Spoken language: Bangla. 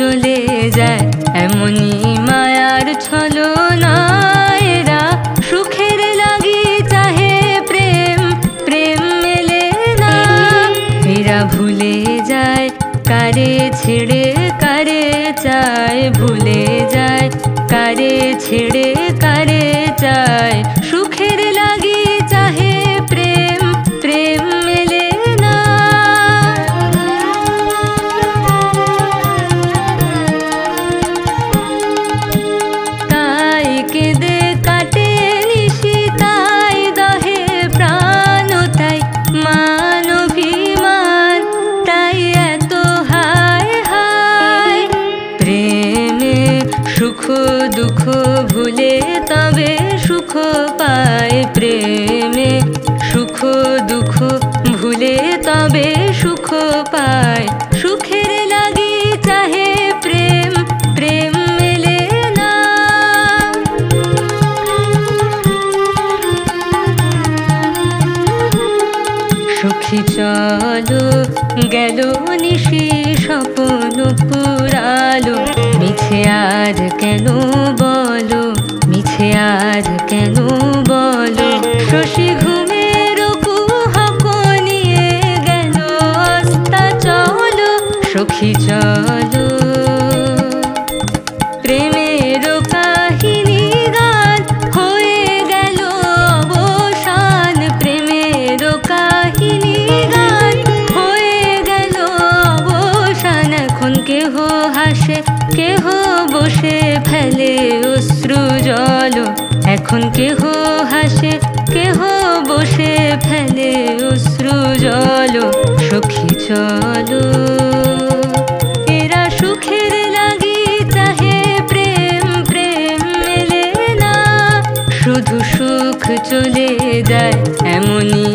চলে যায়। এমনই মায়ার ছলনায়রা সুখের লাগি চাহে প্রেম প্রেম মেলে না। এরা ভুলে যায়, কারে ছেড়ে কারে চায়। ভুলে যায়, কারে ছেড়ে দুঃখ ভুলে তবে সুখ পায় প্রেমে। সুখ, দুঃখ ভুলে তবে সুখ পায়। সুখের লাগি চাহে প্রেম প্রেম মেলে না। সুখী চলো, গেল নিশি স্বপ্ন আর কেন বলো? মিছে আর কেন বলো? শশী ঘুমের কুহক নিয়ে গেল চলো, সখী চলো। কেহ বসে ফেলে অশ্রু জল। এখন কেহ হাসে, কেহ বসে ফেলে অশ্রু জল। সুখী চলো, এরা সুখের লাগি তাহে প্রেম প্রেম মেলে না। শুধু সুখ চলে যায় এমনই